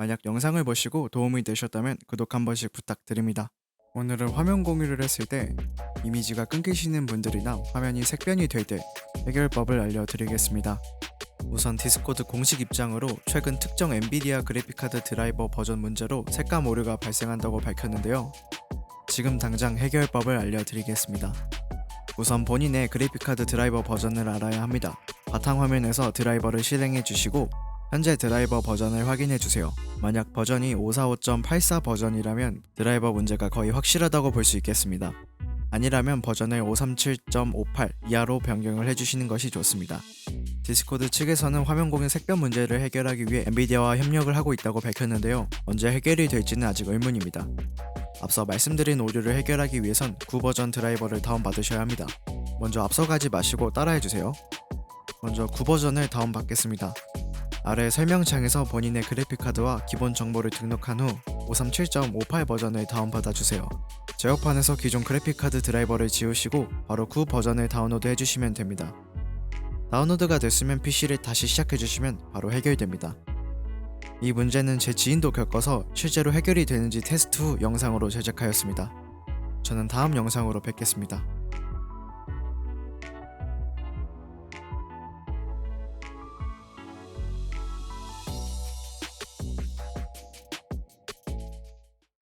만약 영상을 보시고 도움이 되셨다면 구독 한 번씩 부탁드립니다. 오늘은 화면 공유를 했을 때 이미지가 끊기시는 분들이나 화면이 색변이 될 때 해결법을 알려드리겠습니다. 우선 디스코드 공식 입장으로 최근 특정 엔비디아 그래픽카드 드라이버 버전 문제로 색감 오류가 발생한다고 밝혔는데요. 지금 당장 해결법을 알려드리겠습니다. 우선 본인의 그래픽카드 드라이버 버전을 알아야 합니다. 바탕화면에서 드라이버를 실행해 주시고 현재 드라이버 버전을 확인해 주세요. 만약 버전이 545.84 버전이라면 드라이버 문제가 거의 확실하다고 볼 수 있겠습니다. 아니라면 버전을 537.58 이하로 변경을 해주시는 것이 좋습니다. 디스코드 측에서는 화면 공유 색변 문제를 해결하기 위해 엔비디아와 협력을 하고 있다고 밝혔는데요. 언제 해결이 될지는 아직 의문입니다. 앞서 말씀드린 오류를 해결하기 위해선 9버전 드라이버를 다운받으셔야 합니다. 먼저 앞서 가지 마시고 따라해주세요. 먼저 9버전을 다운받겠습니다. 아래 설명창에서 본인의 그래픽카드와 기본 정보를 등록한 후 537.58 버전을 다운받아 주세요. 제어판에서 기존 그래픽카드 드라이버를 지우시고 바로 9 버전을 다운로드 해주시면 됩니다. 다운로드가 됐으면 PC를 다시 시작해주시면 바로 해결됩니다. 이 문제는 제 지인도 겪어서 실제로 해결이 되는지 테스트 후 영상으로 제작하였습니다. 저는 다음 영상으로 뵙겠습니다.